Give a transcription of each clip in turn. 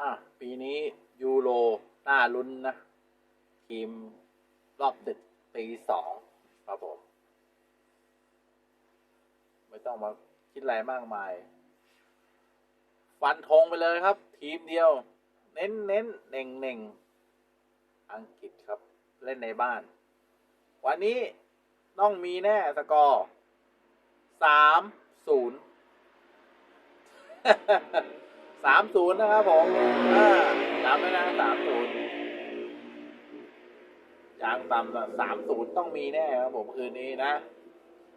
อะ ปีนี้ยูโรน่าลุ้นนะ ทีมรอบดึกตีสองครับผม ไม่ต้องมาคิดอะไรมากมาย ฟันธงไปเลยครับ ทีมเดียว เน้นเน้นเน่งเน่งอังกฤษครับ เล่นในบ้าน วันนี้ต้องมีแน่สกอร์สามศูนย์ สามศูนย์นะครับผมอ่าจำไว้นะสามศูนย์ยางต่ำสามศูนย์ต้องมีแน่ครับผมคืนนี้นะ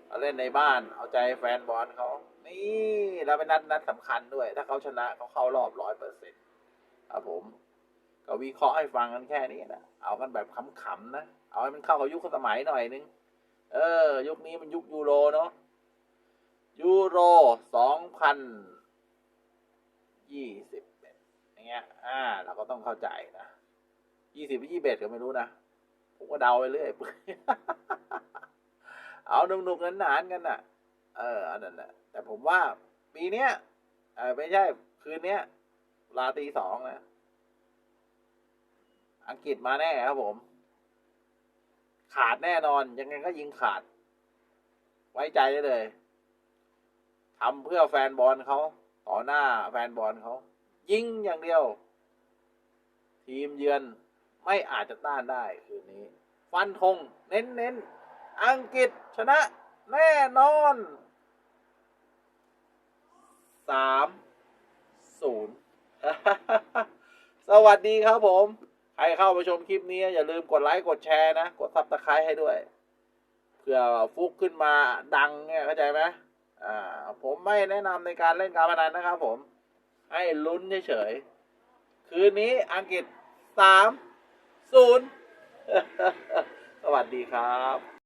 เอาเล่นในบ้านเอาใจแฟนบอลเขา นี่แล้วเป็นนัดนัดสำคัญด้วย ถ้าเขาชนะเขาเข้ารอบร้อยเปอร์เซ็นต์ครับผม ก็วิเคราะห์ให้ฟังกันแค่นี้นะเอากันแบบขำๆนะ เอาให้มันเข้ากับยุคสมัยหน่อยนึง เออ ยุคนี้มันยุคยูโรเนาะยูโรสองพัน ยี่สิบเอย่างเงี้ย อ่า เราก็ต้องเข้าใจนะยี่สิบยี่สิบเอ็ดก็ไม่รู้นะ ผมก็เดาไปเรื่อยเอาหนุกๆหนานกันน่ะ เออ อันนั้นแหละแต่ผมว่าปีเนี้ยเออไม่ใช่ คืนเนี้ยลาตีสองนะ อังกฤษมาแน่ครับผม ขาดแน่นอน ยังไงก็ยิงขาด ไว้ใจได้เลยทำเพื่อแฟนบอลเขา ต่อหน้าแฟนบอลเขา ยิงอย่างเดียว ทีมเยือนไม่อาจจะต้านได้คืนนี้ ฟันธงเน้นเน้นๆอังกฤษชนะแน่นอนสามศูนย์สวัสดีครับผม ใครเข้าไปชมคลิปนี้อย่าลืมกดไลค์กดแชร์นะ กดซับสไครต์ให้ด้วยเผื่อฟุกขึ้นมาดังเนี่ยเข้าใจไหม อ่าผมไม่แนะนำในการเล่นการพนันนะครับผม ให้ลุ้นเฉยๆ คืนนี้อังกฤษสามศูนย์สวัสดีครับ